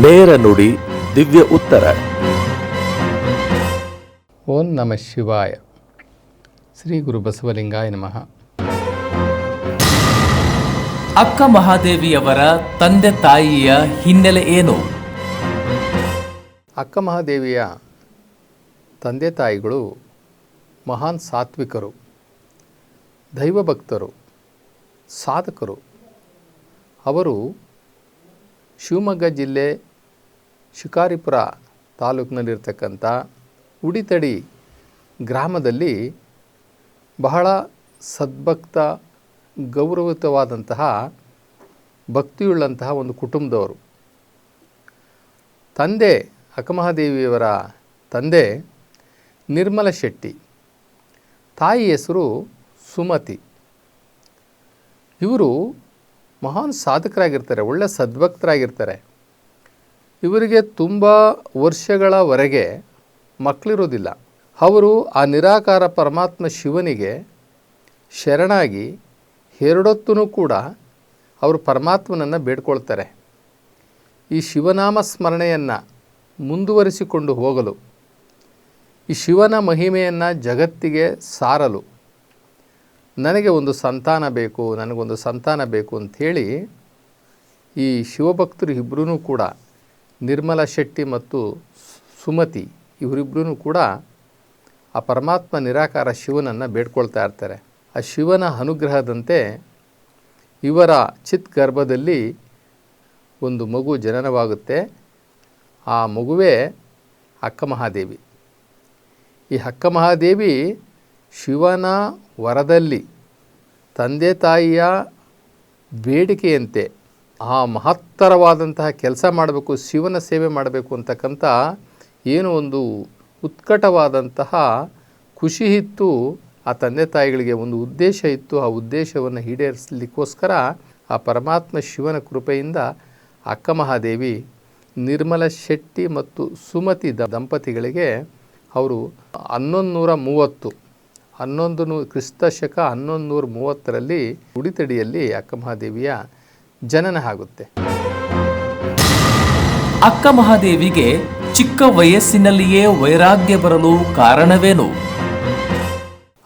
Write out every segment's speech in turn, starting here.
ನೇರ ನುಡಿ ದಿವ್ಯ ಉತ್ತರ. ಓಂ ನಮ ಶಿವಾಯ. ಶ್ರೀ ಗುರು ಬಸವಲಿಂಗಾಯ ನಮಃ. ಅಕ್ಕ ಮಹಾದೇವಿಯವರ ತಂದೆ ತಾಯಿಯ ಹಿನ್ನೆಲೆ ಏನು? ಅಕ್ಕ ಮಹಾದೇವಿಯ ತಂದೆ ತಾಯಿಗಳು ಮಹಾನ್ ಸಾತ್ವಿಕರು ದೈವಭಕ್ತರು ಸಾಧಕರು. ಅವರು ಶಿವಮೊಗ್ಗ ಜಿಲ್ಲೆ ಶಿಕಾರಿಪುರ ತಾಲೂಕಿನಲ್ಲಿರ್ತಕ್ಕಂಥ ಉಡಿತಡಿ ಗ್ರಾಮದಲ್ಲಿ ಬಹಳ ಸದ್ಭಕ್ತ, ಗೌರವಯುತವಾದಂತಹ, ಭಕ್ತಿಯುಳ್ಳಂತಹ ಒಂದು ಕುಟುಂಬದವರು. ತಂದೆ ಅಕ್ಕಮಹಾದೇವಿಯವರ ತಂದೆ ನಿರ್ಮಲ ಶೆಟ್ಟಿ ತಾಯಿ ಹೆಸರು ಸುಮತಿ. ಇವರು ಮಹಾನ್ ಸಾಧಕರಾಗಿರ್ತಾರೆ, ಒಳ್ಳೆ ಸದ್ಭಕ್ತರಾಗಿರ್ತಾರೆ. ಇವರಿಗೆ ತುಂಬ ವರ್ಷಗಳವರೆಗೆ ಮಕ್ಕಳಿರೋದಿಲ್ಲ ಅವರು ಆ ನಿರಾಕಾರ ಪರಮಾತ್ಮ ಶಿವನಿಗೆ ಶರಣಾಗಿ ಎರಡೊತ್ತೂ ಕೂಡ ಅವರು ಪರಮಾತ್ಮನನ್ನು ಬೇಡ್ಕೊಳ್ತಾರೆ. ಈ ಶಿವನಾಮ ಸ್ಮರಣೆಯನ್ನು ಮುಂದುವರಿಸಿಕೊಂಡು ಹೋಗಲು, ಈ ಶಿವನ ಮಹಿಮೆಯನ್ನು ಜಗತ್ತಿಗೆ ಸಾರಲು ನನಗೆ ಒಂದು ಸಂತಾನ ಬೇಕು, ನನಗೊಂದು ಸಂತಾನ ಬೇಕು ಅಂಥೇಳಿ ಈ ಶಿವಭಕ್ತರು ಇಬ್ಬರೂ ಕೂಡ ನಿರ್ಮಲ ಶೆಟ್ಟಿ ಮತ್ತು ಸುಮತಿ ಇವರಿಬ್ಬರೂ ಕೂಡ ಆ ಪರಮಾತ್ಮ ನಿರಾಕಾರ ಶಿವನನ್ನು ಬೇಡ್ಕೊಳ್ತಾ ಇರ್ತಾರೆ. ಆ ಶಿವನ ಅನುಗ್ರಹದಂತೆ ಇವರ ಚಿತ್ ಗರ್ಭದಲ್ಲಿ ಒಂದು ಮಗು ಜನನವಾಗುತ್ತೆ. ಆ ಮಗುವೇ ಅಕ್ಕ ಮಹಾದೇವಿ ಈ ಅಕ್ಕ ಮಹಾದೇವಿ ಶಿವನ ವರದಲ್ಲಿ ತಂದೆ ತಾಯಿಯ ಬೇಡಿಕೆಯಂತೆ ಆ ಮಹತ್ತರವಾದಂತಹ ಕೆಲಸ ಮಾಡಬೇಕು, ಶಿವನ ಸೇವೆ ಮಾಡಬೇಕು ಅಂತಕ್ಕಂಥ ಏನು ಒಂದು ಉತ್ಕಟವಾದಂತಹ ಖುಷಿ ಇತ್ತು ಆ ತಂದೆ ತಾಯಿಗಳಿಗೆ, ಒಂದು ಉದ್ದೇಶ ಇತ್ತು. ಆ ಉದ್ದೇಶವನ್ನು ಈಡೇರಿಸಲಿಕ್ಕೋಸ್ಕರ ಆ ಪರಮಾತ್ಮ ಶಿವನ ಕೃಪೆಯಿಂದ ಅಕ್ಕ ಮಹಾದೇವಿ, ನಿರ್ಮಲ ಶೆಟ್ಟಿ ಮತ್ತು ಸುಮತಿ ದಂಪತಿಗಳಿಗೆ ಅವರು ಹನ್ನೊಂದು ನೂರ ಮೂವತ್ತು ಹನ್ನೊಂದು ನೂ ಕ್ರಿಸ್ತ ಶಕ ಹನ್ನೊಂದು ನೂರ ಮೂವತ್ತರಲ್ಲಿ ಉಡಿತಡಿಯಲ್ಲಿ ಅಕ್ಕ ಮಹಾದೇವಿಯ ಜನನ ಆಗುತ್ತೆ. ಅಕ್ಕ ಮಹಾದೇವಿಗೆ ಚಿಕ್ಕ ವಯಸ್ಸಿನಲ್ಲಿಯೇ ವೈರಾಗ್ಯ ಬರಲು ಕಾರಣವೇನು?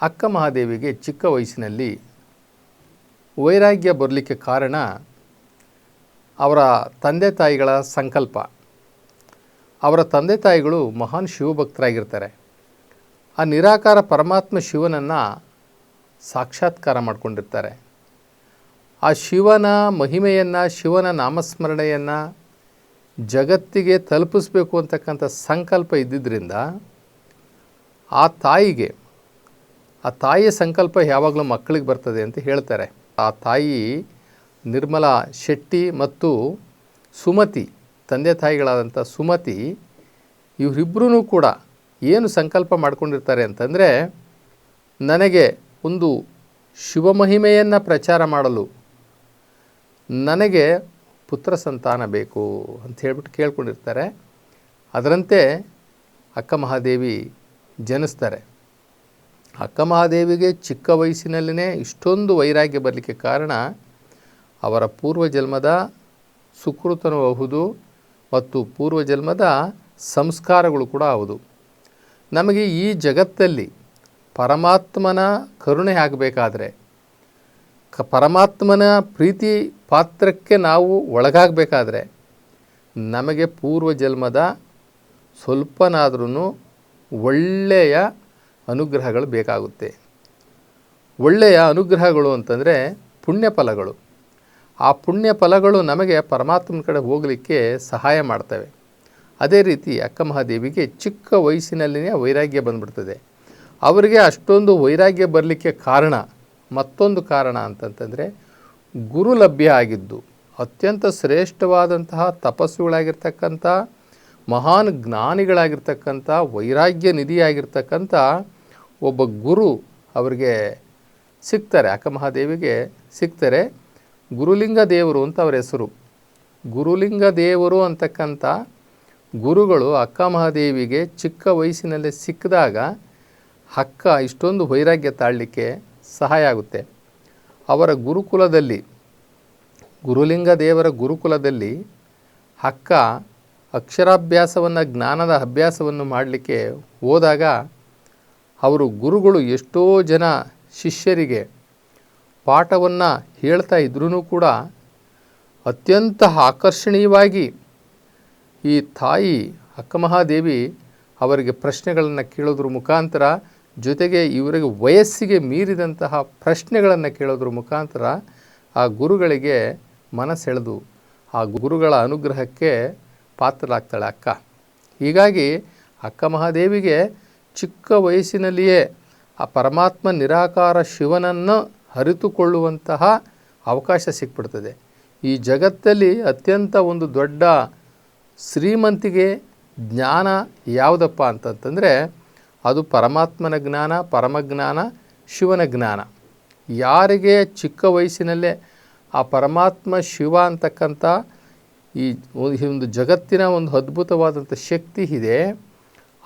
ಅಕ್ಕ ಮಹಾದೇವಿಗೆ ಚಿಕ್ಕ ವಯಸ್ಸಿನಲ್ಲಿ ವೈರಾಗ್ಯ ಬರಲಿಕ್ಕೆ ಕಾರಣ ಅವರ ತಂದೆ ತಾಯಿಗಳ ಸಂಕಲ್ಪ. ಅವರ ತಂದೆ ತಾಯಿಗಳು ಮಹಾನ್ ಶಿವಭಕ್ತರಾಗಿರ್ತಾರೆ. ಆ ನಿರಾಕಾರ ಪರಮಾತ್ಮ ಶಿವನನ್ನು ಸಾಕ್ಷಾತ್ಕಾರ ಮಾಡಿಕೊಂಡಿರ್ತಾರೆ. ಆ ಶಿವನ ಮಹಿಮೆಯನ್ನು, ಶಿವನ ನಾಮಸ್ಮರಣೆಯನ್ನು ಜಗತ್ತಿಗೆ ತಲುಪಿಸ್ಬೇಕು ಅಂತಕ್ಕಂಥ ಸಂಕಲ್ಪ ಇದ್ದಿದ್ದರಿಂದ ಆ ತಾಯಿಗೆ, ಆ ತಾಯಿಯ ಸಂಕಲ್ಪ ಯಾವಾಗಲೂ ಮಕ್ಕಳಿಗೆ ಬರ್ತದೆ ಅಂತ ಹೇಳ್ತಾರೆ. ಆ ತಾಯಿ ನಿರ್ಮಲಾ ಶೆಟ್ಟಿ ಮತ್ತು ಸುಮತಿ, ತಂದೆ ತಾಯಿಗಳಾದಂಥ ಸುಮತಿ ಇವರಿಬ್ಬರೂ ಕೂಡ ಏನು ಸಂಕಲ್ಪ ಮಾಡ್ಕೊಂಡಿರ್ತಾರೆ ಅಂತಂದರೆ, ನನಗೆ ಒಂದು ಶಿವಮಹಿಮೆಯನ್ನು ಪ್ರಚಾರ ಮಾಡಲು ನನಗೆ ಪುತ್ರ ಸಂತಾನ ಬೇಕು ಅಂತ ಹೇಳ್ಬಿಟ್ಟು ಕೇಳ್ಕೊಂಡಿರ್ತಾರೆ. ಅದರಂತೆ ಅಕ್ಕ ಮಹಾದೇವಿ ಜನಿಸ್ತಾರೆ. ಅಕ್ಕ ಮಹಾದೇವಿಗೆ ಚಿಕ್ಕ ವಯಸ್ಸಿನಲ್ಲಿನೇ ಇಷ್ಟೊಂದು ವೈರಾಗ್ಯ ಬರಲಿಕ್ಕೆ ಕಾರಣ ಅವರ ಪೂರ್ವಜನ್ಮದ ಸುಕೃತನೂ ಹೌದು ಮತ್ತು ಪೂರ್ವಜನ್ಮದ ಸಂಸ್ಕಾರಗಳು ಕೂಡ ಹೌದು. ನಮಗೆ ಈ ಜಗತ್ತಲ್ಲಿ ಪರಮಾತ್ಮನ ಕರುಣೆ ಆಗಬೇಕಾದ್ರೆ, ಕ ಪರಮಾತ್ಮನ ಪ್ರೀತಿ ಪಾತ್ರಕ್ಕೆ ನಾವು ಒಳಗಾಗಬೇಕಾದ್ರೆ, ನಮಗೆ ಪೂರ್ವ ಜನ್ಮದ ಸ್ವಲ್ಪನಾದ್ರೂ ಒಳ್ಳೆಯ ಅನುಗ್ರಹಗಳು ಬೇಕಾಗುತ್ತೆ. ಒಳ್ಳೆಯ ಅನುಗ್ರಹಗಳು ಅಂತಂದರೆ ಪುಣ್ಯ ಫಲಗಳು ಆ ಪುಣ್ಯ ಫಲಗಳು ನಮಗೆ ಪರಮಾತ್ಮನ ಕಡೆ ಹೋಗಲಿಕ್ಕೆ ಸಹಾಯ ಮಾಡ್ತವೆ. ಅದೇ ರೀತಿ ಅಕ್ಕ ಮಹಾದೇವಿಗೆ ಚಿಕ್ಕ ವಯಸ್ಸಿನಲ್ಲಿಯೇ ವೈರಾಗ್ಯ ಬಂದ್ಬಿಡ್ತದೆ. ಅವರಿಗೆ ಅಷ್ಟೊಂದು ವೈರಾಗ್ಯ ಬರಲಿಕ್ಕೆ ಕಾರಣ, ಮತ್ತೊಂದು ಕಾರಣ ಅಂತಂತಂದರೆ ಗುರು ಲಭ್ಯ ಆಗಿದ್ದು, ಅತ್ಯಂತ ಶ್ರೇಷ್ಠವಾದಂತಹ ತಪಸ್ಸುಗಳಾಗಿರ್ತಕ್ಕಂಥ, ಮಹಾನ್ ಜ್ಞಾನಿಗಳಾಗಿರ್ತಕ್ಕಂಥ, ವೈರಾಗ್ಯ ನಿಧಿಯಾಗಿರ್ತಕ್ಕಂಥ ಒಬ್ಬ ಗುರು ಅವರಿಗೆ ಸಿಗ್ತಾರೆ. ಅಕ್ಕಮಹಾದೇವಿಗೆ ಸಿಗ್ತಾರೆ ಗುರುಲಿಂಗ ದೇವರು ಅಂತ ಅವರ ಹೆಸರು. ಗುರುಲಿಂಗ ದೇವರು ಅಂತಕ್ಕಂಥ ಗುರುಗಳು ಅಕ್ಕ ಮಹಾದೇವಿಗೆ ಚಿಕ್ಕ ವಯಸ್ಸಿನಲ್ಲೇ ಸಿಕ್ಕಿದಾಗ ಅಕ್ಕ ಇಷ್ಟೊಂದು ವೈರಾಗ್ಯ ತಾಳಲಿಕ್ಕೆ ಸಹಾಯ ಆಗುತ್ತೆ. ಅವರ ಗುರುಕುಲದಲ್ಲಿ, ಗುರುಲಿಂಗ ದೇವರ ಗುರುಕುಲದಲ್ಲಿ ಅಕ್ಕ ಅಕ್ಷರಾಭ್ಯಾಸವನ್ನು, ಜ್ಞಾನದ ಅಭ್ಯಾಸವನ್ನು ಮಾಡಲಿಕ್ಕೆ ಹೋದಾಗ ಅವರು ಗುರುಗಳು ಎಷ್ಟೋ ಜನ ಶಿಷ್ಯರಿಗೆ ಪಾಠವನ್ನು ಹೇಳ್ತಾ ಇದ್ರೂ ಕೂಡ ಅತ್ಯಂತ ಆಕರ್ಷಣೀಯವಾಗಿ ಈ ತಾಯಿ ಅಕ್ಕಮಹಾದೇವಿ ಅವರಿಗೆ ಪ್ರಶ್ನೆಗಳನ್ನು ಕೇಳೋದ್ರ ಮುಖಾಂತರ ಜೊತೆಗೆ ಇವರಿಗೆ ವಯಸ್ಸಿಗೆ ಮೀರಿದಂತಹ ಪ್ರಶ್ನೆಗಳನ್ನು ಕೇಳೋದ್ರ ಮುಖಾಂತರ ಆ ಗುರುಗಳಿಗೆ ಮನಸೆಳೆದು ಆ ಗುರುಗಳ ಅನುಗ್ರಹಕ್ಕೆ ಪಾತ್ರರಾಗ್ತಾಳೆ ಅಕ್ಕ. ಹೀಗಾಗಿ ಅಕ್ಕ ಮಹಾದೇವಿಗೆ ಚಿಕ್ಕ ವಯಸ್ಸಿನಲ್ಲಿಯೇ ಆ ಪರಮಾತ್ಮ ನಿರಾಕಾರ ಶಿವನನ್ನು ಅರಿತುಕೊಳ್ಳುವಂತಹ ಅವಕಾಶ ಸಿಕ್ಬಿಡ್ತದೆ. ಈ ಜಗತ್ತಲ್ಲಿ ಅತ್ಯಂತ ಒಂದು ದೊಡ್ಡ ಶ್ರೀಮಂತಿಗೆ ಜ್ಞಾನ ಯಾವುದಪ್ಪ ಅಂತಂತಂದರೆ ಅದು ಪರಮಾತ್ಮನ ಜ್ಞಾನ ಪರಮಜ್ಞಾನ ಶಿವನ ಜ್ಞಾನ. ಯಾರಿಗೆ ಚಿಕ್ಕ ವಯಸ್ಸಿನಲ್ಲೇ ಆ ಪರಮಾತ್ಮ, ಶಿವ ಅಂತಕ್ಕಂಥ ಈ ಒಂದು- ಜಗತ್ತಿನ ಒಂದು ಅದ್ಭುತವಾದಂಥ ಶಕ್ತಿ ಇದೆ,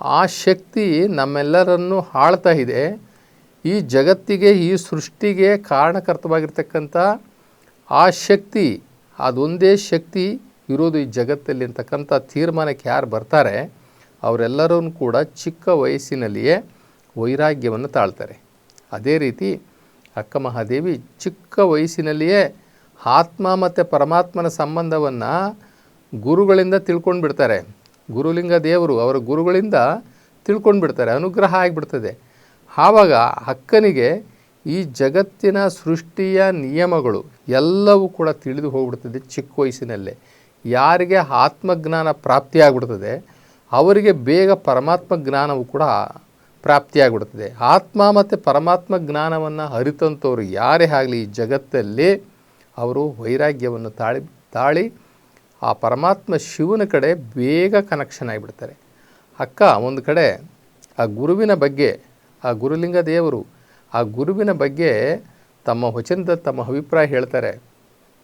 ಆ ಶಕ್ತಿ ನಮ್ಮೆಲ್ಲರನ್ನು ಆಳ್ತಾ ಇದೆ. ಈ ಜಗತ್ತಿಗೆ, ಈ ಸೃಷ್ಟಿಗೆ ಕಾರಣಕರ್ತವಾಗಿರ್ತಕ್ಕಂಥ ಆ ಶಕ್ತಿ, ಅದೊಂದೇ ಶಕ್ತಿ ಇರೋದು ಈ ಜಗತ್ತಲ್ಲಿ ಅಂತಕ್ಕಂಥ ತೀರ್ಮಾನಕ್ಕೆ ಯಾರು ಬರ್ತಾರೆ ಅವರೆಲ್ಲರೂ ಕೂಡ ಚಿಕ್ಕ ವಯಸ್ಸಿನಲ್ಲಿಯೇ ವೈರಾಗ್ಯವನ್ನು ತಾಳ್ತಾರೆ. ಅದೇ ರೀತಿ ಅಕ್ಕ ಮಹಾದೇವಿ ಚಿಕ್ಕ ವಯಸ್ಸಿನಲ್ಲಿಯೇ ಆತ್ಮ ಮತ್ತು ಪರಮಾತ್ಮನ ಸಂಬಂಧವನ್ನು ಗುರುಗಳಿಂದ ತಿಳ್ಕೊಂಡು ಬಿಡ್ತಾರೆ ಗುರುಲಿಂಗ ದೇವರು ಅವರ ಗುರುಗಳಿಂದ ತಿಳ್ಕೊಂಡು ಬಿಡ್ತಾರೆ ಅನುಗ್ರಹ ಆಗಿಬಿಡ್ತದೆ. ಆವಾಗ ಅಕ್ಕನಿಗೆ ಈ ಜಗತ್ತಿನ ಸೃಷ್ಟಿಯ ನಿಯಮಗಳು ಎಲ್ಲವೂ ಕೂಡ ತಿಳಿದು ಹೋಗ್ಬಿಡ್ತದೆ ಚಿಕ್ಕ ವಯಸ್ಸಿನಲ್ಲೇ. ಯಾರಿಗೆ ಆತ್ಮಜ್ಞಾನ ಪ್ರಾಪ್ತಿಯಾಗ್ಬಿಡ್ತದೆ, ಅವರಿಗೆ ಬೇಗ ಪರಮಾತ್ಮ ಜ್ಞಾನವು ಕೂಡ ಪ್ರಾಪ್ತಿಯಾಗ್ಬಿಡ್ತದೆ. ಆತ್ಮ ಮತ್ತು ಪರಮಾತ್ಮ ಜ್ಞಾನವನ್ನು ಅರಿತಂಥವ್ರು ಯಾರೇ ಆಗಲಿ ಈ ಜಗತ್ತಲ್ಲಿ ಅವರು ವೈರಾಗ್ಯವನ್ನು ತಾಳಿ ತಾಳಿ ಆ ಪರಮಾತ್ಮ ಶಿವನ ಕಡೆ ಬೇಗ ಕನೆಕ್ಷನ್ ಆಗಿಬಿಡ್ತಾರೆ. ಅಕ್ಕ, ಒಂದು ಕಡೆ ಆ ಗುರುವಿನ ಬಗ್ಗೆ, ಆ ಗುರುಲಿಂಗ ದೇವರು ಆ ಗುರುವಿನ ಬಗ್ಗೆ ತಮ್ಮ ವಚನದ ತಮ್ಮ ಅಭಿಪ್ರಾಯ ಹೇಳ್ತಾರೆ.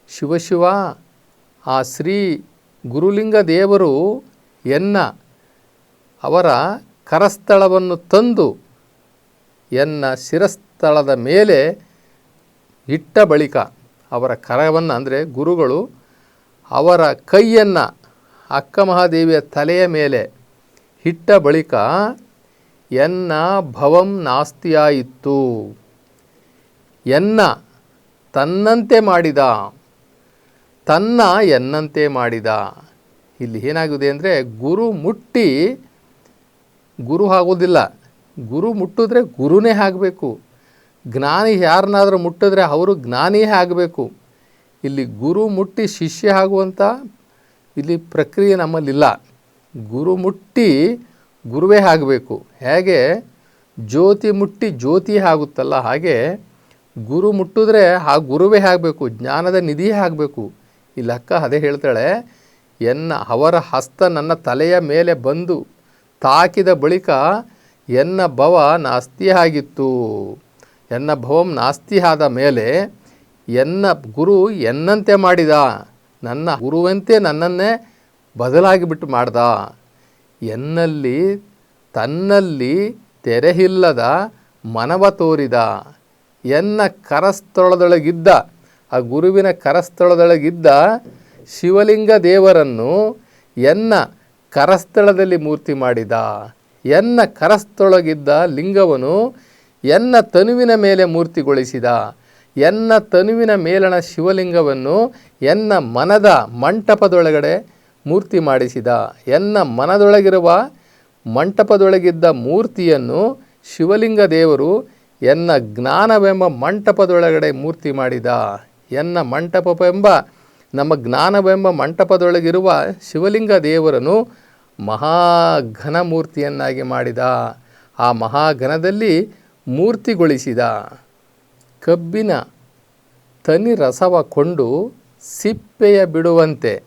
ಶಿವಶಿವ ಆ ಶ್ರೀ ಗುರುಲಿಂಗ ದೇವರು ಎನ್ನ ಅವರ ಕರಸ್ಥಳವನ್ನು ತಂದು ಎನ್ನ ಶಿರಸ್ಥಳದ ಮೇಲೆ ಇಟ್ಟ ಬಳಿಕ ಅವರ ಕರವನ್ನು ಅಂದರೆ ಗುರುಗಳು ಅವರ ಕೈಯನ್ನು ಅಕ್ಕ ಮಹಾದೇವಿಯ ತಲೆಯ ಮೇಲೆ ಇಟ್ಟ ಬಳಿಕ ಎನ್ನ ಭವಂ ನಾಸ್ತಿಯಾಯಿತು. ಎನ್ನ ತನ್ನಂತೆ ಮಾಡಿದ. ತನ್ನ ಎನ್ನಂತೆ ಮಾಡಿದ. ಇಲ್ಲಿ ಏನಾಗಿದೆ ಅಂದರೆ ಗುರು ಮುಟ್ಟಿ ಗುರು ಆಗೋದಿಲ್ಲ ಗುರು ಮುಟ್ಟಿದ್ರೆ ಗುರುನೇ ಆಗಬೇಕು. ಜ್ಞಾನಿ ಯಾರನ್ನಾದರೂ ಮುಟ್ಟಿದ್ರೆ ಅವರು ಜ್ಞಾನಿಯೇ ಆಗಬೇಕು. ಇಲ್ಲಿ ಗುರು ಮುಟ್ಟಿ ಶಿಷ್ಯ ಆಗುವಂಥ ಇಲ್ಲಿ ಪ್ರಕ್ರಿಯೆ ನಮ್ಮಲ್ಲಿಲ್ಲ. ಗುರು ಮುಟ್ಟಿ ಗುರುವೇ ಆಗಬೇಕು. ಹೇಗೆ? ಜ್ಯೋತಿ ಮುಟ್ಟಿ ಜ್ಯೋತಿ ಆಗುತ್ತಲ್ಲ ಹಾಗೆ ಗುರು ಮುಟ್ಟಿದ್ರೆ ಆ ಗುರುವೇ ಆಗಬೇಕು. ಜ್ಞಾನದ ನಿಧಿಯೇ ಆಗಬೇಕು. ಇಲ್ಲಿ ಅಕ್ಕ ಅದೇ ಹೇಳ್ತಾಳೆ, ಎನ್ನ ಅವರ ಹಸ್ತ ನನ್ನ ತಲೆಯ ಮೇಲೆ ಬಂದು ತಾಕಿದ ಬಳಿಕ ಎನ್ನ ಭವ ನಾಸ್ತಿ ಆಗಿತ್ತು ಎನ್ನ ಭವಂ ನಾಸ್ತಿ ಆದ ಮೇಲೆ ಎನ್ನ ಗುರು ಎನ್ನಂತೆ ಮಾಡಿದ, ನನ್ನ ಗುರುವಂತೆ ನನ್ನನ್ನೇ ಬದಲಾಗಿಬಿಟ್ಟು ಮಾಡ್ದ. ಎನ್ನಲ್ಲಿ ತನ್ನಲ್ಲಿ ತೆರೆಹಿಲ್ಲದ ಮನವ ತೋರಿದ, ಎನ್ನ ಕರಸ್ಥಳದೊಳಗಿದ್ದ ಆ ಗುರುವಿನ ಕರಸ್ಥಳದೊಳಗಿದ್ದ ಶಿವಲಿಂಗ ದೇವರನ್ನು ಎನ್ನ ಕರಸ್ಥಳದಲ್ಲಿ ಮೂರ್ತಿ ಮಾಡಿದ. ಎನ್ನ ಕರಸ್ಥೊಳಗಿದ್ದ ಲಿಂಗವನು ಎನ್ನ ತನುವಿನ ಮೇಲೆ ಮೂರ್ತಿಗೊಳಿಸಿದ. ಎನ್ನ ತನುವಿನ ಮೇಲಣ ಶಿವಲಿಂಗವನ್ನು ಎನ್ನ ಮನದ ಮಂಟಪದೊಳಗಡೆ ಮೂರ್ತಿ ಮಾಡಿಸಿದ. ಎನ್ನ ಮನದೊಳಗಿರುವ ಮಂಟಪದೊಳಗಿದ್ದ ಮೂರ್ತಿಯನ್ನು ಶಿವಲಿಂಗ ದೇವರು ಎನ್ನ ಜ್ಞಾನವೆಂಬ ಮಂಟಪದೊಳಗಡೆ ಮೂರ್ತಿ ಮಾಡಿದ. ಎನ್ನ ಮಂಟಪವೆಂಬ, ನಮ್ಮ ಜ್ಞಾನವೆಂಬ ಮಂಟಪದೊಳಗಿರುವ ಶಿವಲಿಂಗ ದೇವರನ್ನು ಮಹಾಘನ ಮೂರ್ತಿಯನ್ನಾಗಿ ಮಾಡಿದ. ಆ ಮಹಾಘನದಲ್ಲಿ ಮೂರ್ತಿಗೊಳಿಸಿದ. ಕಬ್ಬಿನ ತನಿ ರಸವ ಕೊಂಡು ಸಿಪ್ಪೆಯ ಬಿಡುವಂತೆ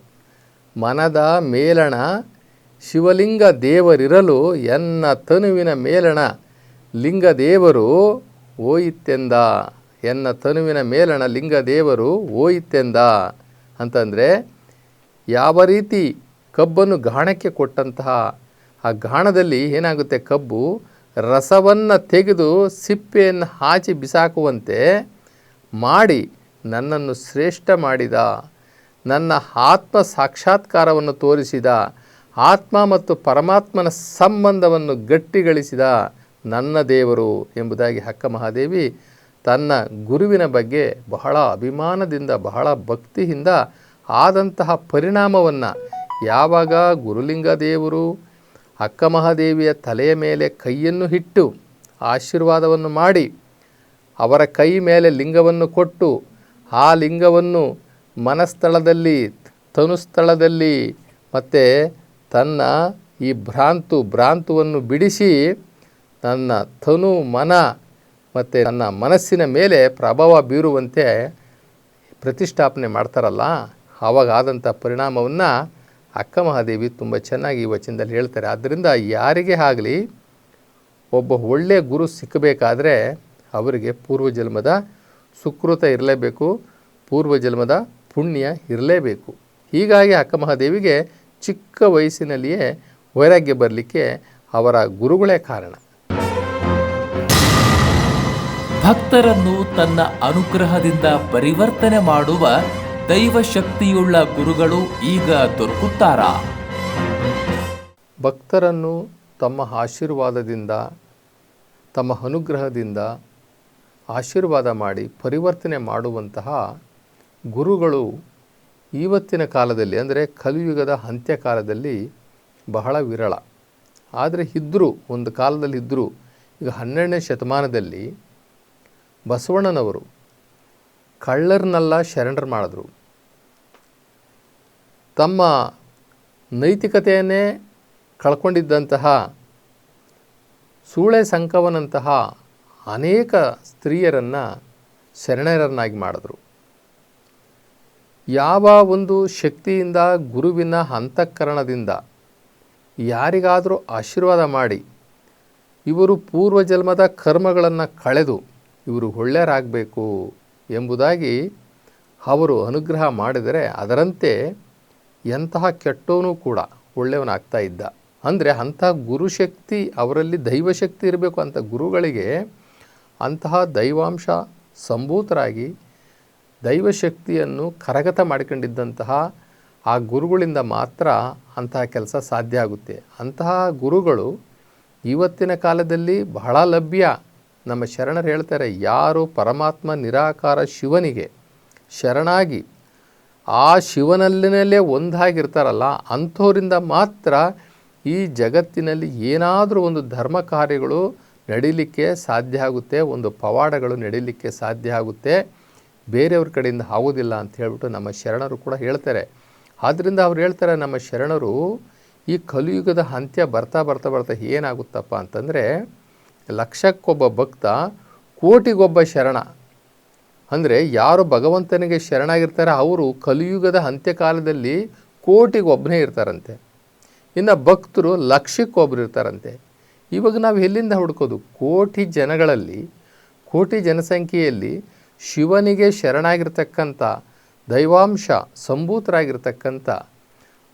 ಮನದ ಮೇಲಣ ಶಿವಲಿಂಗ ದೇವರಿರಲು ಎನ್ನ ತನುವಿನ ಮೇಲಣ ಲಿಂಗ ದೇವರು ಓಯಿತೆಂದ ಎನ್ನ ತನುವಿನ ಮೇಲಣ ಲಿಂಗ ದೇವರು ಓಯಿತೆಂದ ಅಂತಂದರೆ, ಯಾವ ರೀತಿ ಕಬ್ಬನ್ನು ಗಾಣಕ್ಕೆ ಕೊಟ್ಟಂತಹ, ಆ ಗಾಣದಲ್ಲಿ ಏನಾಗುತ್ತೆ ಕಬ್ಬು? ರಸವನ್ನು ತೆಗೆದು ಸಿಪ್ಪೆಯನ್ನು ಹಾಚಿ ಬಿಸಾಕುವಂತೆ ಮಾಡಿ ನನ್ನನ್ನು ಶ್ರೇಷ್ಠ ಮಾಡಿದ, ನನ್ನ ಆತ್ಮ ಸಾಕ್ಷಾತ್ಕಾರವನ್ನು ತೋರಿಸಿದ, ಆತ್ಮ ಮತ್ತು ಪರಮಾತ್ಮನ ಸಂಬಂಧವನ್ನು ಗಟ್ಟಿಗಳಿಸಿದ ನನ್ನ ದೇವರು ಎಂಬುದಾಗಿ ಹಕ್ಕ ಮಹಾದೇವಿ ತನ್ನ ಗುರುವಿನ ಬಗ್ಗೆ ಬಹಳ ಅಭಿಮಾನದಿಂದ, ಬಹಳ ಭಕ್ತಿಯಿಂದ ಆದಂತಹ ಪರಿಣಾಮವನ್ನು ಯಾವಾಗ ಗುರುಲಿಂಗ ದೇವರು ಅಕ್ಕ ಮಹಾದೇವಿಯ ತಲೆಯ ಮೇಲೆ ಕೈಯನ್ನು ಇಟ್ಟು ಆಶೀರ್ವಾದವನ್ನು ಮಾಡಿ ಅವರ ಕೈ ಮೇಲೆ ಲಿಂಗವನ್ನು ಕೊಟ್ಟು ಆ ಲಿಂಗವನ್ನು ಮನಸ್ಥಳದಲ್ಲಿ, ತನುಸ್ಥಳದಲ್ಲಿ ಮತ್ತು ತನ್ನ ಈ ಭ್ರಾಂತು ಭ್ರಾಂತುವನ್ನು ಬಿಡಿಸಿ ತನ್ನ ತನು ಮನ ಮತ್ತು ನನ್ನ ಮನಸ್ಸಿನ ಮೇಲೆ ಪ್ರಭಾವ ಬೀರುವಂತೆ ಪ್ರತಿಷ್ಠಾಪನೆ ಮಾಡ್ತಾರಲ್ಲ, ಆವಾಗಾದಂಥ ಪರಿಣಾಮವನ್ನು ಅಕ್ಕ ಮಹಾದೇವಿ ತುಂಬ ಚೆನ್ನಾಗಿ ಈ ವಚನದಲ್ಲಿ ಹೇಳ್ತಾರೆ. ಆದ್ದರಿಂದ ಯಾರಿಗೆ ಆಗಲಿ ಒಬ್ಬ ಒಳ್ಳೆಯ ಗುರು ಸಿಕ್ಕಬೇಕಾದ್ರೆ ಅವರಿಗೆ ಪೂರ್ವಜನ್ಮದ ಸುಕೃತ ಇರಲೇಬೇಕು, ಪೂರ್ವಜನ್ಮದ ಪುಣ್ಯ ಇರಲೇಬೇಕು. ಹೀಗಾಗಿ ಅಕ್ಕ ಮಹಾದೇವಿಗೆ ಚಿಕ್ಕ ವಯಸ್ಸಿನಲ್ಲಿಯೇ ವೈರಾಗ್ಯ ಬರಲಿಕ್ಕೆ ಅವರ ಗುರುಗಳೇ ಕಾರಣ. ಭಕ್ತರನ್ನು ತನ್ನ ಅನುಗ್ರಹದಿಂದ ಪರಿವರ್ತನೆ ಮಾಡುವ ದೈವ ಶಕ್ತಿಯುಳ್ಳ ಗುರುಗಳು ಈಗ ದೊರಕುತ್ತಾರಾ? ಭಕ್ತರನ್ನು ತಮ್ಮ ಆಶೀರ್ವಾದದಿಂದ, ತಮ್ಮ ಅನುಗ್ರಹದಿಂದ ಆಶೀರ್ವಾದ ಮಾಡಿ ಪರಿವರ್ತನೆ ಮಾಡುವಂತಹ ಗುರುಗಳು ಇವತ್ತಿನ ಕಾಲದಲ್ಲಿ, ಅಂದರೆ ಕಲಿಯುಗದ ಅಂತ್ಯಕಾಲದಲ್ಲಿ ಬಹಳ ವಿರಳ. ಆದರೆ ಇದ್ದರೂ ಒಂದು ಕಾಲದಲ್ಲಿ ಇದ್ದರೂ ಈಗ ಹನ್ನೆರಡನೇ ಶತಮಾನದಲ್ಲಿ ಬಸವಣ್ಣನವರು ಕಳ್ಳರನ್ನೆಲ್ಲ ಶರಣರು ಮಾಡಿದ್ರು. ತಮ್ಮ ನೈತಿಕತೆಯನ್ನೇ ಕಳ್ಕೊಂಡಿದ್ದಂತಹ ಸೂಳೆ ಸಂಕವನಂತಹ ಅನೇಕ ಸ್ತ್ರೀಯರನ್ನು ಶರಣರನ್ನಾಗಿ ಮಾಡಿದ್ರು. ಯಾವ ಒಂದು ಶಕ್ತಿಯಿಂದ, ಗುರುವಿನ ಅಂತಃಕರಣದಿಂದ ಯಾರಿಗಾದರೂ ಆಶೀರ್ವಾದ ಮಾಡಿ ಇವರು ಪೂರ್ವಜನ್ಮದ ಕರ್ಮಗಳನ್ನು ಕಳೆದು ಇವರು ಒಳ್ಳೆಯರಾಗಬೇಕು ಎಂಬುದಾಗಿ ಅವರು ಅನುಗ್ರಹ ಮಾಡಿದರೆ ಅದರಂತೆ ಎಂತಹ ಕೆಟ್ಟವನು ಕೂಡ ಒಳ್ಳೆಯವನಾಗ್ತಾ ಇದ್ದ. ಅಂದರೆ ಅಂತಹ ಗುರುಶಕ್ತಿ ಅವರಲ್ಲಿ ದೈವಶಕ್ತಿ ಇರಬೇಕು ಅಂತ ಗುರುಗಳಿಗೆ ಅಂತಹ ದೈವಾಂಶ ಸಂಭೂತರಾಗಿ ದೈವಶಕ್ತಿಯನ್ನು ಕರಗತ ಮಾಡಿಕೊಂಡಿದ್ದಂತಹ ಆ ಗುರುಗಳಿಂದ ಮಾತ್ರ ಅಂತಹ ಕೆಲಸ ಸಾಧ್ಯ ಆಗುತ್ತೆ. ಅಂತಹ ಗುರುಗಳು ಇವತ್ತಿನ ಕಾಲದಲ್ಲಿ ಬಹಳ ಲಭ್ಯ. ನಮ್ಮ ಶರಣರು ಹೇಳ್ತಾರೆ, ಯಾರು ಪರಮಾತ್ಮ ನಿರಾಕಾರ ಶಿವನಿಗೆ ಶರಣಾಗಿ ಆ ಶಿವನಲ್ಲಿನಲ್ಲೇ ಒಂದಾಗಿರ್ತಾರಲ್ಲ ಅಂಥವರಿಂದ ಮಾತ್ರ ಈ ಜಗತ್ತಿನಲ್ಲಿ ಏನಾದರೂ ಒಂದು ಧರ್ಮ ಕಾರ್ಯಗಳು ನಡೀಲಿಕ್ಕೆ ಸಾಧ್ಯ ಆಗುತ್ತೆ, ಒಂದು ಪವಾಡಗಳು ನಡೀಲಿಕ್ಕೆ ಸಾಧ್ಯ ಆಗುತ್ತೆ, ಬೇರೆಯವ್ರ ಕಡೆಯಿಂದ ಆಗೋದಿಲ್ಲ ಅಂತ ಹೇಳ್ಬಿಟ್ಟು ನಮ್ಮ ಶರಣರು ಕೂಡ ಹೇಳ್ತಾರೆ. ಆದ್ದರಿಂದ ಅವ್ರು ಹೇಳ್ತಾರೆ, ನಮ್ಮ ಶರಣರು ಈ ಕಲಿಯುಗದ ಅಂತ್ಯ ಬರ್ತಾ ಬರ್ತಾ ಬರ್ತಾ ಏನಾಗುತ್ತಪ್ಪ ಅಂತಂದರೆ ಲಕ್ಷಕ್ಕೊಬ್ಬ ಭಕ್ತ ಕೋಟಿಗೊಬ್ಬ ಶರಣ. ಅಂದರೆ ಯಾರು ಭಗವಂತನಿಗೆ ಶರಣಾಗಿರ್ತಾರೆ ಅವರು ಕಲಿಯುಗದ ಅಂತ್ಯಕಾಲದಲ್ಲಿ ಕೋಟಿಗೊಬ್ಬನೇ ಇರ್ತಾರಂತೆ. ಇನ್ನು ಭಕ್ತರು ಲಕ್ಷಕ್ಕೊಬ್ಬರು ಇರ್ತಾರಂತೆ. ಇವಾಗ ನಾವು ಎಲ್ಲಿಂದ ಹುಡ್ಕೋದು? ಕೋಟಿ ಜನಗಳಲ್ಲಿ, ಕೋಟಿ ಜನಸಂಖ್ಯೆಯಲ್ಲಿ ಶಿವನಿಗೆ ಶರಣಾಗಿರ್ತಕ್ಕಂಥ ದೈವಾಂಶ, ಸಂಭೂತರಾಗಿರ್ತಕ್ಕಂಥ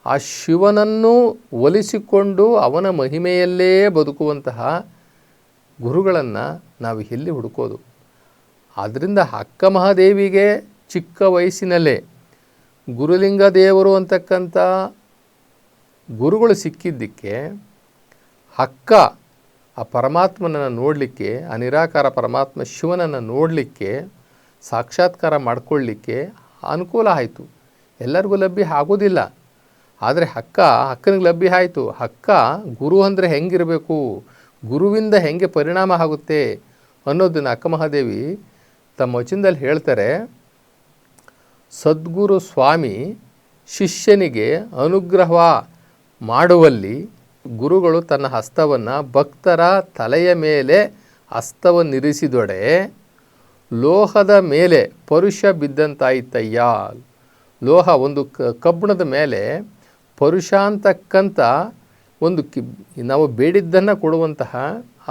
ಆ ಶಿವನನ್ನು ಒಲಿಸಿಕೊಂಡು ಅವನ ಮಹಿಮೆಯಲ್ಲೇ ಬದುಕುವಂತಹ ಗುರುಗಳನ್ನು ನಾವು ಎಲ್ಲಿ ಹುಡುಕೋದು? ಆದ್ದರಿಂದ ಅಕ್ಕ ಮಹಾದೇವಿಗೆ ಚಿಕ್ಕ ವಯಸ್ಸಿನಲ್ಲೇ ಗುರುಲಿಂಗ ದೇವರು ಅಂತಕ್ಕಂಥ ಗುರುಗಳು ಸಿಕ್ಕಿದ್ದಕ್ಕೆ ಅಕ್ಕ ಆ ಪರಮಾತ್ಮನನ್ನು ನೋಡಲಿಕ್ಕೆ, ಆ ನಿರಾಕಾರ ಪರಮಾತ್ಮ ಶಿವನನ್ನು ನೋಡಲಿಕ್ಕೆ, ಸಾಕ್ಷಾತ್ಕಾರ ಮಾಡಿಕೊಳ್ಳಿಕ್ಕೆ ಅನುಕೂಲ ಆಯಿತು. ಎಲ್ಲರಿಗೂ ಲಭ್ಯ ಆಗೋದಿಲ್ಲ. ಆದರೆ ಅಕ್ಕ, ಅಕ್ಕನಿಗೆ ಲಭ್ಯ ಆಯಿತು. ಅಕ್ಕ ಗುರು ಅಂದರೆ ಹೆಂಗಿರಬೇಕು? ಗುರುವಿಂದ ಹೆಂಗೆ ಪರಿಣಾಮ ಆಗುತ್ತೆ ಅನ್ನೋದನ್ನು ಅಕ್ಕಮಹಾದೇವಿ ತಮ್ಮ ವಚನದಲ್ಲಿ ಹೇಳ್ತಾರೆ, ಸದ್ಗುರು ಸ್ವಾಮಿ ಶಿಷ್ಯನಿಗೆ ಅನುಗ್ರಹ ಮಾಡುವಲ್ಲಿ ಗುರುಗಳು ತನ್ನ ಹಸ್ತವನ್ನು ಭಕ್ತರ ತಲೆಯ ಮೇಲೆ ಹಸ್ತವನ್ನಿರಿಸಿದೊಡೆ, ಲೋಹದ ಮೇಲೆ ಪರುಷ ಬಿದ್ದಂತಾಯಿತಯ್ಯ. ಲೋಹ ಒಂದು ಕಬ್ಬಣದ ಮೇಲೆ ಪರುಷ ಅಂತಕ್ಕಂಥ ಒಂದು ಕಿ, ನಾವು ಬೇಡಿದ್ದನ್ನು ಕೊಡುವಂತಹ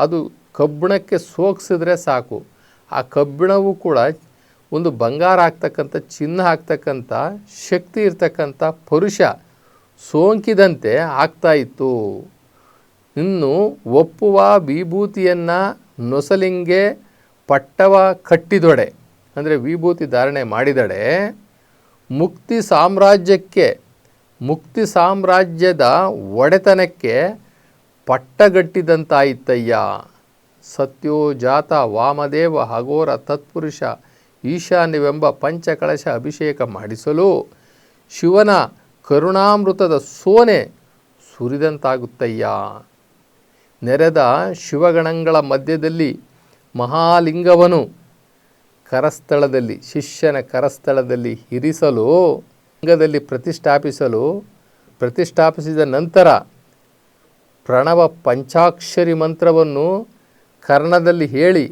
ಅದು ಕಬ್ಬಿಣಕ್ಕೆ ಸೋಗಿಸಿದ್ರೆ ಸಾಕು. ಆ ಕಬ್ಬಿಣವು ಕೂಡ ಒಂದು ಬಂಗಾರ ಆಗ್ತಕ್ಕಂಥ, ಚಿನ್ನ ಆಗ್ತಕ್ಕಂಥ, ಶಕ್ತಿ ಇರ್ತಕ್ಕಂಥ ಪುರುಷ ಸೋಂಕಿದಂತೆ ಆಗ್ತಾ ಇತ್ತು. ಇನ್ನು ಒಪ್ಪುವ ವಿಭೂತಿಯನ್ನು ನೊಸಲಿಂಗೆ ಪಟ್ಟವ ಕಟ್ಟಿದೊಡೆ, ಅಂದರೆ ವಿಭೂತಿ ಧಾರಣೆ ಮಾಡಿದಡೆ, ಮುಕ್ತಿ ಸಾಮ್ರಾಜ್ಯಕ್ಕೆ ಮುಕ್ತಿ ಸಾಮ್ರಾಜ್ಯದ ಒಡೆತನಕ್ಕೆ ಪಟ್ಟಗಟ್ಟಿದಂತಾಯಿತಯ್ಯ. ಸತ್ಯೋಜಾತ ವಾಮದೇವ ಹಗೋರ ತತ್ಪುರುಷ ಈಶಾನ್ಯವೆಂಬ ಪಂಚಕಳಶ ಅಭಿಷೇಕ ಮಾಡಿಸಲು ಶಿವನ ಕರುಣಾಮೃತದ ಸೋನೆ ಸುರಿದಂತಾಗುತ್ತಯ್ಯ. ನೆರೆದ ಶಿವಗಣಗಳ ಮಧ್ಯದಲ್ಲಿ ಮಹಾಲಿಂಗವನು ಕರಸ್ಥಳದಲ್ಲಿ ಶಿಷ್ಯನ ಕರಸ್ಥಳದಲ್ಲಿ ಇರಿಸಲು ಲಿಂಗದಲ್ಲಿ ಪ್ರತಿಷ್ಠಾಪಿಸಲು ಪ್ರತಿಷ್ಠಾಪಿಸಿದ ನಂತರ ಪ್ರಣವ ಪಂಚಾಕ್ಷರಿ ಮಂತ್ರವನ್ನು ಕರ್ಣದಲ್ಲಿ ಹೇಳಿ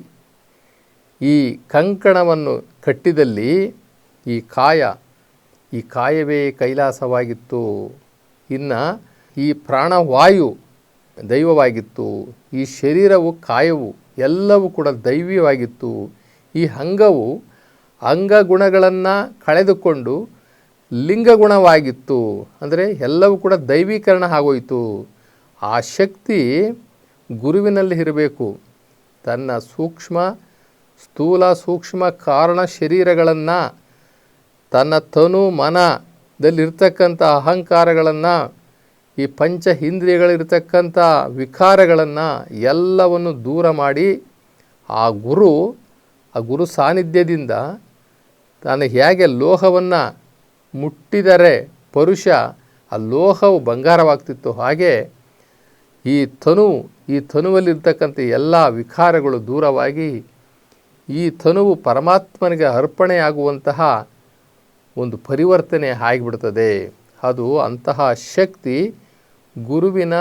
ಈ ಕಂಕಣವನ್ನು ಕಟ್ಟಿದಲ್ಲಿ ಈ ಕಾಯ, ಈ ಕಾಯವೇ ಕೈಲಾಸವಾಗಿತ್ತು. ಇನ್ನು ಈ ಪ್ರಾಣವಾಯು ದೈವವಾಗಿತ್ತು, ಈ ಶರೀರವು ಕಾಯವು ಎಲ್ಲವೂ ಕೂಡ ದೈವ್ಯವಾಗಿತ್ತು. ಈ ಅಂಗವು ಅಂಗಗುಣಗಳನ್ನು ಕಳೆದುಕೊಂಡು ಲಿಂಗಗುಣವಾಗಿತ್ತು. ಅಂದರೆ ಎಲ್ಲವೂ ಕೂಡ ದೈವೀಕರಣ ಆಗೋಯಿತು. ಆ ಶಕ್ತಿ ಗುರುವಿನಲ್ಲಿ ಇರಬೇಕು. ತನ್ನ ಸೂಕ್ಷ್ಮ, ಸ್ಥೂಲ ಸೂಕ್ಷ್ಮ ಕಾರಣ ಶರೀರಗಳನ್ನು, ತನ್ನ ತನು ಮನದಲ್ಲಿರ್ತಕ್ಕಂಥ ಅಹಂಕಾರಗಳನ್ನು, ಈ ಪಂಚ ಇಂದ್ರಿಯಗಳಿರ್ತಕ್ಕಂಥ ವಿಕಾರಗಳನ್ನು ಎಲ್ಲವನ್ನು ದೂರ ಮಾಡಿ ಆ ಗುರು ಆ ಗುರು ಸಾನ್ನಿಧ್ಯದಿಂದ ತಾನು ಹೇಗೆ ಲೋಹವನ್ನು ಮುಟ್ಟಿದರೆ ಪರುಷ, ಆ ಲೋಹವು ಬಂಗಾರವಾಗ್ತಿತ್ತು. ಹಾಗೆ ಈ ತನು ಈ ತನುವಲ್ಲಿರ್ತಕ್ಕಂಥ ಎಲ್ಲ ವಿಕಾರಗಳು ದೂರವಾಗಿ ಈ ತನುವು ಪರಮಾತ್ಮನಿಗೆ ಅರ್ಪಣೆಯಾಗುವಂತಹ ಒಂದು ಪರಿವರ್ತನೆ ಆಗಿಬಿಡ್ತದೆ. ಅದು ಅಂತಹ ಶಕ್ತಿ ಗುರುವಿನ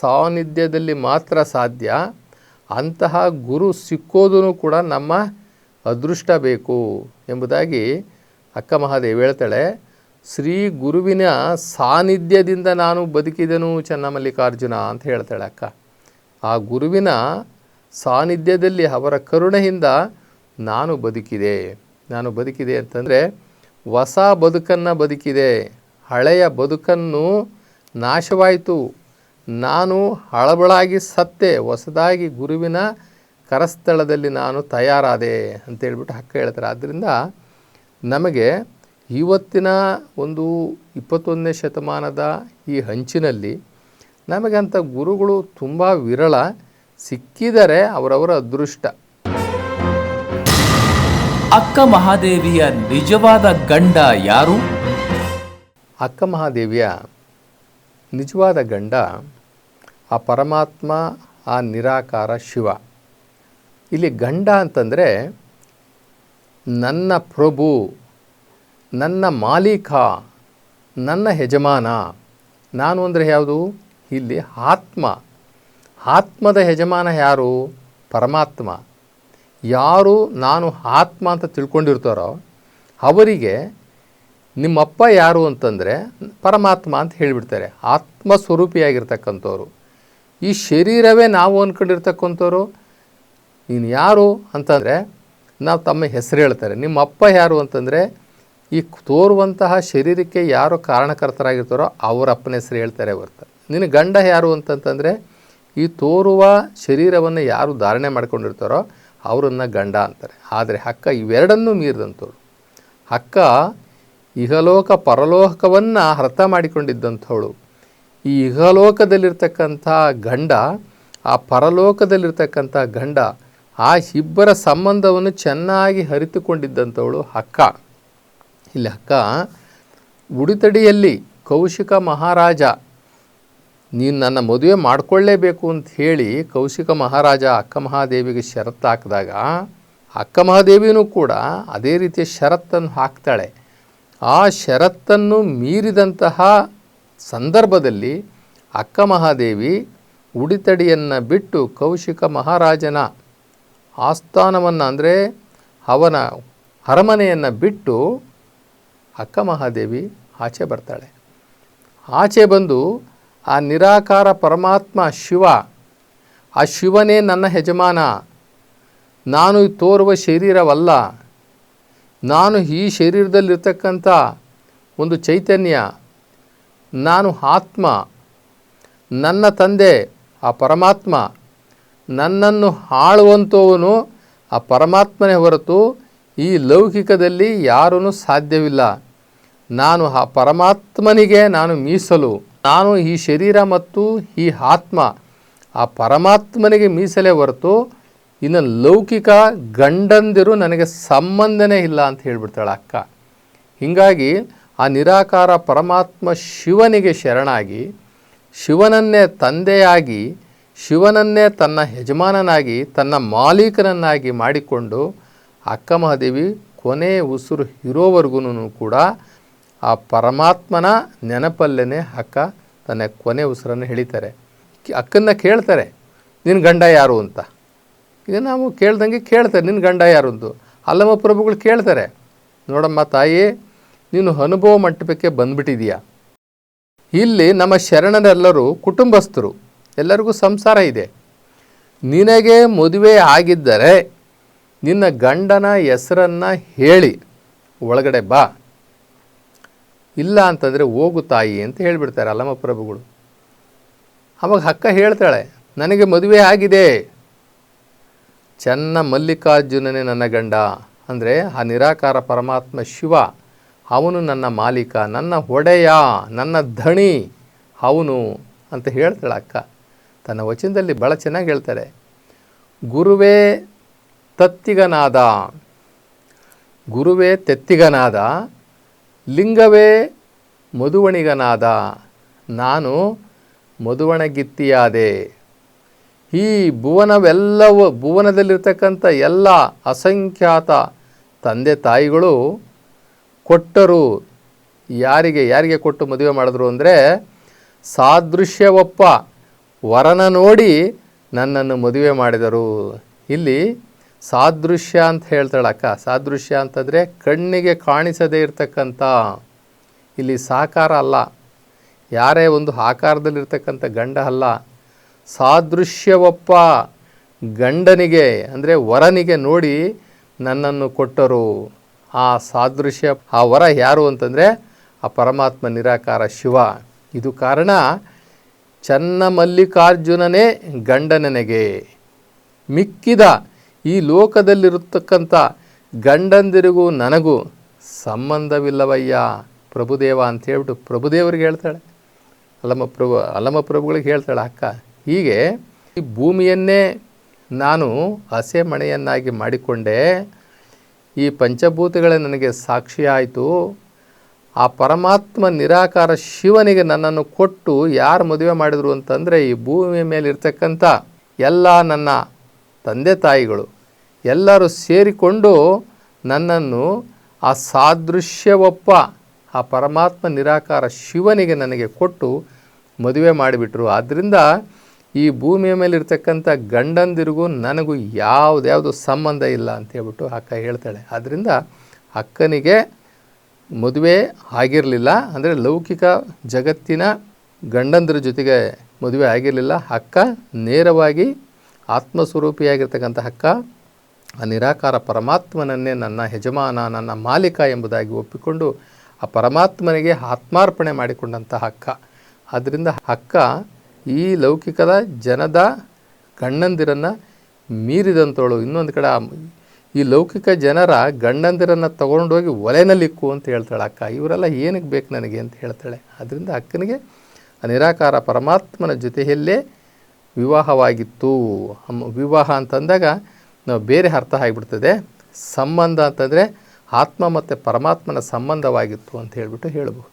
ಸಾನ್ನಿಧ್ಯದಲ್ಲಿ ಮಾತ್ರ ಸಾಧ್ಯ. ಅಂತಹ ಗುರು ಸಿಕ್ಕೋದೂ ಕೂಡ ನಮ್ಮ ಅದೃಷ್ಟ ಬೇಕು ಎಂಬುದಾಗಿ ಅಕ್ಕ ಮಹಾದೇವಿ ಹೇಳ್ತಾಳೆ, ಶ್ರೀ ಗುರುವಿನ ಸಾನ್ನಿಧ್ಯದಿಂದ ನಾನು ಬದುಕಿದೆನು ಚೆನ್ನಮಲ್ಲಿಕಾರ್ಜುನ ಅಂತ ಹೇಳ್ತಾಳೆ ಅಕ್ಕ. ಆ ಗುರುವಿನ ಸಾನ್ನಿಧ್ಯದಲ್ಲಿ ಅವರ ಕರುಣೆಯಿಂದ ನಾನು ಬದುಕಿದೆ. ನಾನು ಬದುಕಿದೆ ಅಂತಂದರೆ, ಹೊಸ ಬದುಕನ್ನು ಬದುಕಿದೆ, ಹಳೆಯ ಬದುಕನ್ನು ನಾಶವಾಯಿತು. ನಾನು ಹಳಬಳಾಗಿ ಸತ್ತೆ, ಹೊಸದಾಗಿ ಗುರುವಿನ ಕರಸ್ಥಳದಲ್ಲಿ ನಾನು ತಯಾರಾದೆ ಅಂತೇಳ್ಬಿಟ್ಟು ಹಕ್ಕ ಹೇಳ್ತಾರೆ. ಆದ್ದರಿಂದ ನಮಗೆ ಇವತ್ತಿನ ಒಂದು ಇಪ್ಪತ್ತೊಂದನೇ ಶತಮಾನದ ಈ ಹಂಚಿನಲ್ಲಿ ನಮಗಂಥ ಗುರುಗಳು ತುಂಬ ವಿರಳ ಸಿಕ್ಕಿದರೆ ಅವರವರ ಅದೃಷ್ಟ. ಅಕ್ಕ ಮಹಾದೇವಿಯ ನಿಜವಾದ ಗಂಡ ಯಾರು? ಅಕ್ಕ ಮಹಾದೇವಿಯ ನಿಜವಾದ ಗಂಡ ಆ ಪರಮಾತ್ಮ ಆ ನಿರಾಕಾರ ಶಿವ. ಇಲ್ಲಿ ಗಂಡ ಅಂತಂದರೆ ನನ್ನ ಪ್ರಭು, ನನ್ನ ಮಾಲೀಕ, ನನ್ನ ಯಜಮಾನ. ನಾನು ಅಂದರೆ ಯಾವುದು? ಇಲ್ಲಿ ಆತ್ಮ. ಆತ್ಮದ ಯಜಮಾನ ಯಾರು? ಪರಮಾತ್ಮ. ಯಾರು ನಾನು ಆತ್ಮ ಅಂತ ತಿಳ್ಕೊಂಡಿರ್ತಾರೋ, ಅವರಿಗೆ ನಿಮ್ಮಪ್ಪ ಯಾರು ಅಂತಂದರೆ ಪರಮಾತ್ಮ ಅಂತ ಹೇಳಿಬಿಡ್ತಾರೆ. ಆತ್ಮ ಸ್ವರೂಪಿಯಾಗಿರ್ತಕ್ಕಂಥವ್ರು ಈ ಶರೀರವೇ ನಾವು ಅಂದ್ಕೊಂಡಿರ್ತಕ್ಕಂಥವ್ರು ನೀನು ಯಾರು ಅಂತಂದರೆ ನಾವು ತಮ್ಮ ಹೆಸರು ಹೇಳ್ತಾರೆ. ನಿಮ್ಮ ಅಪ್ಪ ಯಾರು ಅಂತಂದರೆ ಈ ತೋರುವಂತಹ ಶರೀರಕ್ಕೆ ಯಾರು ಕಾರಣಕರ್ತರಾಗಿರ್ತಾರೋ ಅವರ ಅಪ್ಪನ ಹೆಸರು ಹೇಳ್ತಾರೆ ಹೊರ್ತು. ನಿನ್ನ ಗಂಡ ಯಾರು ಅಂತಂತಂದರೆ ಈ ತೋರುವ ಶರೀರವನ್ನು ಯಾರು ಧಾರಣೆ ಮಾಡ್ಕೊಂಡಿರ್ತಾರೋ ಅವರನ್ನು ಗಂಡ ಅಂತಾರೆ. ಆದರೆ ಅಕ್ಕ ಇವೆರಡನ್ನೂ ಮೀರಿದಂಥವ್ರು ಅಕ್ಕ ಇಹಲೋಕ ಪರಲೋಕವನ್ನು ಅರ್ಥ ಮಾಡಿಕೊಂಡಿದ್ದಂಥವಳು. ಈ ಇಹಲೋಕದಲ್ಲಿರ್ತಕ್ಕಂಥ ಗಂಡ, ಆ ಪರಲೋಕದಲ್ಲಿರ್ತಕ್ಕಂಥ ಗಂಡ ಆ ಇಬ್ಬರ ಸಂಬಂಧವನ್ನು ಚೆನ್ನಾಗಿ ಹರಿತುಕೊಂಡಿದ್ದಂಥವಳು ಅಕ್ಕ ಇಲ್ಲಿ ಅಕ್ಕ ಉಡಿತಡಿಯಲ್ಲಿ ಕೌಶಿಕ ಮಹಾರಾಜ, ನೀನು ನನ್ನ ಮದುವೆ ಮಾಡಿಕೊಳ್ಳೇಬೇಕು ಅಂತ ಹೇಳಿ ಕೌಶಿಕ ಮಹಾರಾಜ ಅಕ್ಕ ಮಹಾದೇವಿಗೆ ಷರತ್ತು ಹಾಕಿದಾಗ, ಅಕ್ಕ ಮಹಾದೇವಿನೂ ಕೂಡ ಅದೇ ರೀತಿಯ ಷರತ್ತನ್ನು ಹಾಕ್ತಾಳೆ. ಆ ಷರತ್ತನ್ನು ಮೀರಿದಂತಹ ಸಂದರ್ಭದಲ್ಲಿ ಅಕ್ಕ ಮಹಾದೇವಿ ಉಡಿತಡಿಯನ್ನು ಬಿಟ್ಟು ಕೌಶಿಕ ಮಹಾರಾಜನ ಆಸ್ಥಾನವನ್ನು ಅಂದರೆ ಅವನ ಅರಮನೆಯನ್ನು ಬಿಟ್ಟು ಅಕ್ಕ ಮಹಾದೇವಿ ಆಚೆ ಬರ್ತಾಳೆ. ಆಚೆ ಬಂದು ಆ ನಿರಾಕಾರ ಪರಮಾತ್ಮ ಶಿವ, ಆ ಶಿವನೇ ನನ್ನ ಯಜಮಾನ, ನಾನು ತೋರುವ ಶರೀರವಲ್ಲ, ನಾನು ಈ ಶರೀರದಲ್ಲಿರ್ತಕ್ಕಂಥ ಒಂದು ಚೈತನ್ಯ, ನಾನು ಆತ್ಮ, ನನ್ನ ತಂದೆ ಆ ಪರಮಾತ್ಮ ನನ್ನನ್ನು ಹಾಳುವಂಥವನು ಆ ಪರಮಾತ್ಮನೇ ಹೊರತು ಈ ಲೌಕಿಕದಲ್ಲಿ ಯಾರೂ ಸಾಧ್ಯವಿಲ್ಲ. ನಾನು ಆ ಪರಮಾತ್ಮನಿಗೆ ನಾನು ಮೀಸಲು. ನಾನು ಈ ಶರೀರ ಮತ್ತು ಈ ಆತ್ಮ ಆ ಪರಮಾತ್ಮನಿಗೆ ಮೀಸಲೇ ಹೊರತು ಇನ್ನು ಲೌಕಿಕ ಗಂಡಂದಿರು ನನಗೆ ಸಂಬಂಧನೇ ಇಲ್ಲ ಅಂತ ಹೇಳಿಬಿಡ್ತಾಳೆ ಅಕ್ಕ. ಹೀಗಾಗಿ ಆ ನಿರಾಕಾರ ಪರಮಾತ್ಮ ಶಿವನಿಗೆ ಶರಣಾಗಿ, ಶಿವನನ್ನೇ ತಂದೆಯಾಗಿ ಶಿವನನ್ನೇ ತನ್ನ ಯಜಮಾನನಾಗಿ, ತನ್ನ ಮಾಲೀಕನನ್ನಾಗಿ ಮಾಡಿಕೊಂಡು ಅಕ್ಕ ಮಹಾದೇವಿ ಕೊನೆ ಉಸಿರು ಇರೋವರೆಗೂ ಕೂಡ ಆ ಪರಮಾತ್ಮನ ನೆನಪಲ್ಲೇ ಅಕ್ಕ ತನ್ನ ಕೊನೆ ಉಸಿರನ್ನು ಹೇಳಿತಾರೆ. ಅಕ್ಕನ್ನ ಕೇಳ್ತಾರೆ ನಿನ್ನ ಗಂಡ ಯಾರು? ಅಂತ. ಇದು ನಾವು ಕೇಳ್ದಂಗೆ ಕೇಳ್ತಾರೆ ನಿನ್ನ ಗಂಡ ಯಾರು? ಅಂತ ಅಲ್ಲಮ್ಮ ಪ್ರಭುಗಳು ಕೇಳ್ತಾರೆ, ನೋಡಮ್ಮ ತಾಯಿ, ನೀನು ಅನುಭವ ಮಂಟಪಕ್ಕೆ ಬಂದ್ಬಿಟ್ಟಿದೀಯ? ಇಲ್ಲಿ ನಮ್ಮ ಶರಣರೆಲ್ಲರೂ ಕುಟುಂಬಸ್ಥರು. ಎಲ್ಲರಿಗೂ ಸಂಸಾರ ಇದೆ. ನಿನಗೆ ಮದುವೆ ಆಗಿದ್ದರೆ ನಿನ್ನ ಗಂಡನ ಹೆಸರನ್ನು ಹೇಳಿ, ಒಳಗಡೆ ಬಾ. ಇಲ್ಲ ಅಂತಂದರೆ ಹೋಗು ತಾಯಿ ಅಂತ ಹೇಳಿಬಿಡ್ತಾರೆ ಅಲ್ಲಮ್ಮ ಪ್ರಭುಗಳು. ಅವಾಗ ಅಕ್ಕ ಹೇಳ್ತಾಳೆ, ನನಗೆ ಮದುವೆ ಆಗಿದೆ. ಚೆನ್ನ ಮಲ್ಲಿಕಾರ್ಜುನನೇ ನನ್ನ ಗಂಡ. ಅಂದರೆ ಆ ನಿರಾಕಾರ ಪರಮಾತ್ಮ ಶಿವ, ಅವನು ನನ್ನ ಮಾಲೀಕ, ನನ್ನ ಒಡೆಯ, ನನ್ನ ಧಣಿ, ಅವನು ಅಂತ ಹೇಳ್ತಾಳೆ ಅಕ್ಕ. ತನ್ನ ವಚನದಲ್ಲಿ ಭಾಳ ಚೆನ್ನಾಗಿ ಹೇಳ್ತಾರೆ. ಗುರುವೇ ತತ್ತಿಗನಾದ. ಗುರುವೇ ತೆತ್ತಿಗನಾದ. ಲಿಂಗವೇ ಮಧುವಣಿಗನಾದ. ನಾನು ಮಧುವಣಗಿತ್ತಿಯಾದೆ. ಈ ಭುವನವೆಲ್ಲವೂ, ಭುವನದಲ್ಲಿರ್ತಕ್ಕಂಥ ಎಲ್ಲ ಅಸಂಖ್ಯಾತ ತಂದೆ ತಾಯಿಗಳು ಕೊಟ್ಟರು. ಯಾರಿಗೆ ಯಾರಿಗೆ ಕೊಟ್ಟು ಮದುವೆ ಮಾಡಿದ್ರು ಅಂದರೆ ಸಾದೃಶ್ಯವಪ್ಪ ವರನ ನೋಡಿ ನನ್ನನ್ನು ಮದುವೆ ಮಾಡಿದರು. ಇಲ್ಲಿ ಸಾದೃಶ್ಯ ಅಂತ ಹೇಳ್ತಾಳಕ್ಕ ಸಾದೃಶ್ಯ ಅಂತಂದರೆ ಕಣ್ಣಿಗೆ ಕಾಣಿಸದೇ ಇರತಕ್ಕಂಥ, ಇಲ್ಲಿ ಸಾಕಾರ ಅಲ್ಲ. ಯಾರೇ ಒಂದು ಆಕಾರದಲ್ಲಿರ್ತಕ್ಕಂಥ ಗಂಡ ಅಲ್ಲ. ಸಾದೃಶ್ಯವಪ್ಪ ಗಂಡನಿಗೆ, ಅಂದರೆ ವರನಿಗೆ ನೋಡಿ ನನ್ನನ್ನು ಕೊಟ್ಟರು. ಆ ಸಾದೃಶ್ಯ, ಆ ವರ ಯಾರು ಅಂತಂದರೆ ಆ ಪರಮಾತ್ಮ ನಿರಾಕಾರ ಶಿವ. ಇದು ಕಾರಣ ಚನ್ನ ಮಲ್ಲಿಕಾರ್ಜುನನೇ ಗಂಡ ನನಗೆ ಮಿಕ್ಕಿದ ಈ ಲೋಕದಲ್ಲಿರತಕ್ಕಂಥ ಗಂಡಂದಿರಿಗೂ ನನಗೂ ಸಂಬಂಧವಿಲ್ಲವಯ್ಯ. ಪ್ರಭುದೇವ ಅಂತ ಹೇಳ್ಬಿಟ್ಟು ಪ್ರಭುದೇವರಿಗೆ ಹೇಳ್ತಾಳೆ. ಅಲಮ ಪ್ರಭು ಅಲಮ ಪ್ರಭುಗಳಿಗೆ ಹೇಳ್ತಾಳೆ, ಅಕ್ಕ, ಹೀಗೆ ಈ ಭೂಮಿಯನ್ನೇ ನಾನು ಹಸೆ ಮಣೆಯನ್ನಾಗಿ ಮಾಡಿಕೊಂಡೆ. ಈ ಪಂಚಭೂತಗಳೇ ನನಗೆ ಸಾಕ್ಷಿ ಆಯಿತು ಆ ಪರಮಾತ್ಮ ನಿರಾಕಾರ ಶಿವನಿಗೆ ನನ್ನನ್ನು ಕೊಟ್ಟು ಯಾರು ಮದುವೆ ಮಾಡಿದರು ಅಂತಂದರೆ ಈ ಭೂಮಿಯ ಮೇಲೆ ಇರ್ತಕ್ಕಂಥ ಎಲ್ಲ ನನ್ನ ತಂದೆ ತಾಯಿಗಳು. ಎಲ್ಲರೂ ಸೇರಿಕೊಂಡು ನನ್ನನ್ನು ಆ ಸಾದೃಶ್ಯವಪ್ಪ, ಆ ಪರಮಾತ್ಮ ನಿರಾಕಾರ ಶಿವನಿಗೆ ನನಗೆ ಕೊಟ್ಟು ಮದುವೆ ಮಾಡಿಬಿಟ್ರು. ಆದ್ದರಿಂದ ಈ ಭೂಮಿಯ ಮೇಲೆ ಇರ್ತಕ್ಕಂಥ ಗಂಡಂದಿರಿಗೂ ನನಗೂ ಯಾವುದ್ಯಾವುದು ಸಂಬಂಧ ಇಲ್ಲ ಅಂತ ಹೇಳ್ಬಿಟ್ಟು ಅಕ್ಕ ಹೇಳ್ತಾಳೆ. ಆದ್ದರಿಂದ ಅಕ್ಕನಿಗೆ ಮದುವೆ ಆಗಿರಲಿಲ್ಲ, ಅಂದರೆ ಲೌಕಿಕ ಜಗತ್ತಿನ ಗಂಡಂದಿರ ಜೊತೆಗೆ ಮದುವೆ ಆಗಿರಲಿಲ್ಲ. ಅಕ್ಕ ನೇರವಾಗಿ ಆತ್ಮಸ್ವರೂಪಿಯಾಗಿರ್ತಕ್ಕಂಥ ಅಕ್ಕ ಆ ನಿರಾಕಾರ ಪರಮಾತ್ಮನನ್ನೇ ನನ್ನ ಯಜಮಾನ, ನನ್ನ ಮಾಲೀಕ ಎಂಬುದಾಗಿ ಒಪ್ಪಿಕೊಂಡು ಆ ಪರಮಾತ್ಮನಿಗೆ ಆತ್ಮಾರ್ಪಣೆ ಮಾಡಿಕೊಂಡಂತಹ ಅಕ್ಕ ಆದ್ದರಿಂದ ಅಕ್ಕ ಈ ಲೌಕಿಕದ ಜನದ ಗಂಡಂದಿರನ್ನು ಮೀರಿದಂಥವಳು ಇನ್ನೊಂದು ಕಡೆ ಈ ಲೌಕಿಕ ಜನರ ಗಂಡಂದಿರನ್ನು ತಗೊಂಡೋಗಿ ಒಲೆನಲ್ಲಿಕ್ಕು ಅಂತ ಹೇಳ್ತಾಳೆ ಅಕ್ಕ. ಇವರೆಲ್ಲ ಏನಕ್ಕೆ ಬೇಕು ನನಗೆ ಅಂತ ಹೇಳ್ತಾಳೆ. ಅದರಿಂದ ಅಕ್ಕನಿಗೆ ನಿರಾಕಾರ ಪರಮಾತ್ಮನ ಜೊತೆಯಲ್ಲೇ ವಿವಾಹವಾಗಿತ್ತು. ವಿವಾಹ ಅಂತಂದಾಗ ನಾವು ಬೇರೆ ಅರ್ಥ ಆಗಿಬಿಡ್ತದೆ. ಸಂಬಂಧ ಅಂತಂದರೆ ಆತ್ಮ ಮತ್ತು ಪರಮಾತ್ಮನ ಸಂಬಂಧವಾಗಿತ್ತು ಅಂತ ಹೇಳಿಬಿಟ್ಟು ಹೇಳ್ಬೋದು